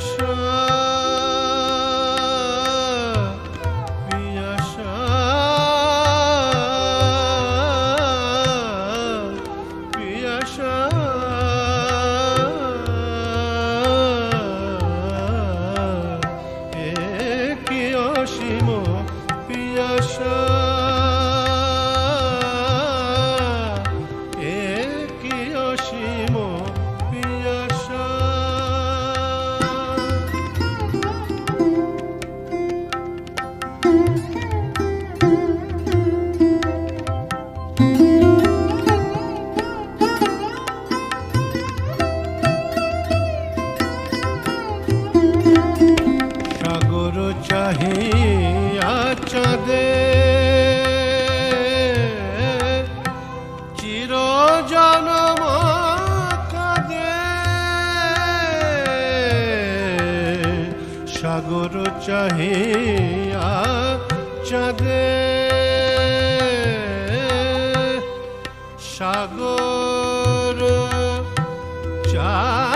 পিয়াসা চাঁদে চির জনম কাঁদে। সাগর চাহিয়া চাঁদে। সাগর চাহিয়া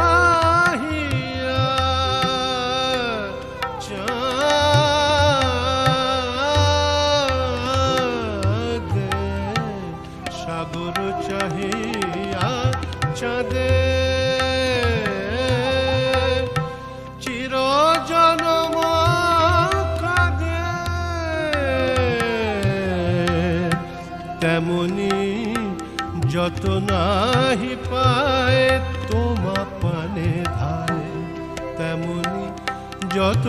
সাগর চাহিয়া চাঁদে। তেমনি যত নাহি পায় তোমা পানে ধায় তেমনি যত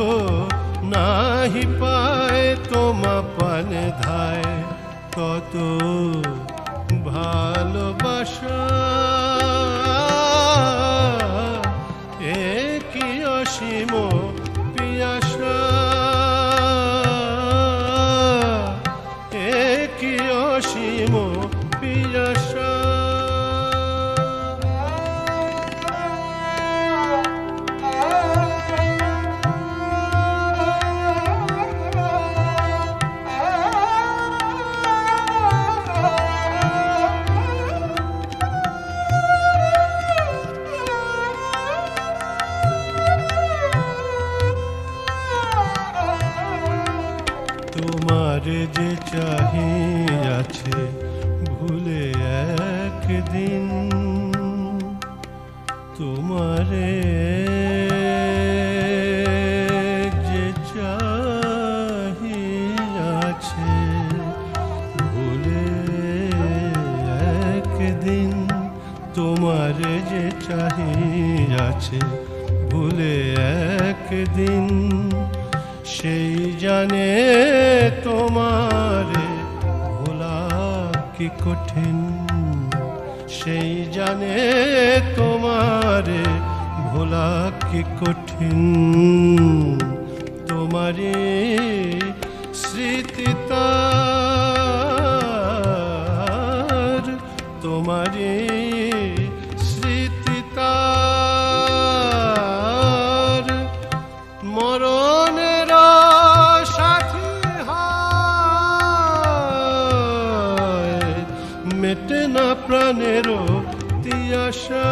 নাহি পায় তোমা পানে ধায় তত ভালো আছে ভুলে একদিন। তোমারে যে চাহি আছে ভুলে একদিন। তোমার যে চাহি আছে ভুলে একদিন। সেই জানে তোমার ভোলা কি কঠিন। সেই জানে তোমারে ভোলা কি কঠিন। তোমারে স্মৃতি তার তোমারে মেটে না প্রাণের তিয়াশা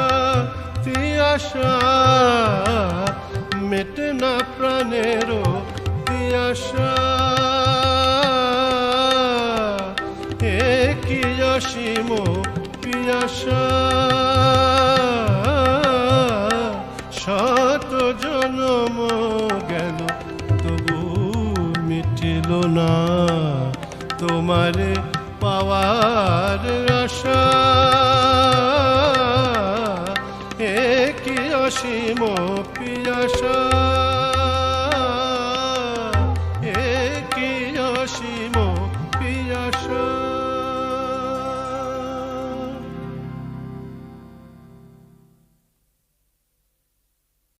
তিয়াসা মেটে না প্রাণের তিয়াশা। এ কি পিয়াসা শত জনম গেল, তবু মিটিল না তোমারে পাওয়ার আশা। এ কি অসীম পিয়াসা। এ কি অসীম